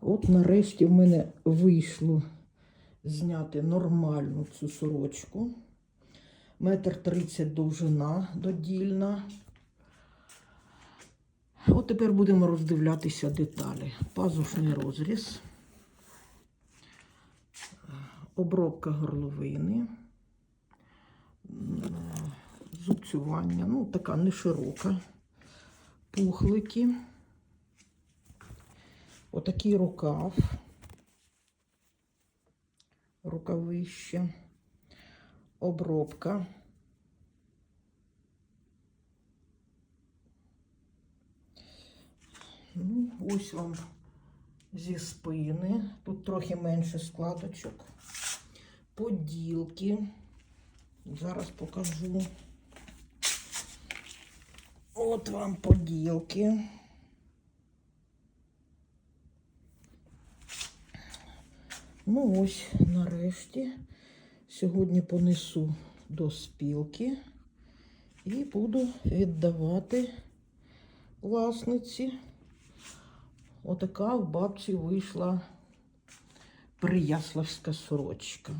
От нарешті в мене вийшло зняти нормальну цю сорочку. Метр тридцять довжина додільна. От тепер будемо роздивлятися деталі. Пазушний розріз, обробка горловини, зубцювання, ну така не широка, пухлики, отакий рукав, рукавище, обробка. Ну, ось вам зі спини. Тут трохи менше складочок. Поділки. Зараз покажу. От вам поділки. Ну ось, нарешті. Сьогодні понесу до спілки і буду віддавати власниці. Отака в бабці вийшла прияславська сорочка.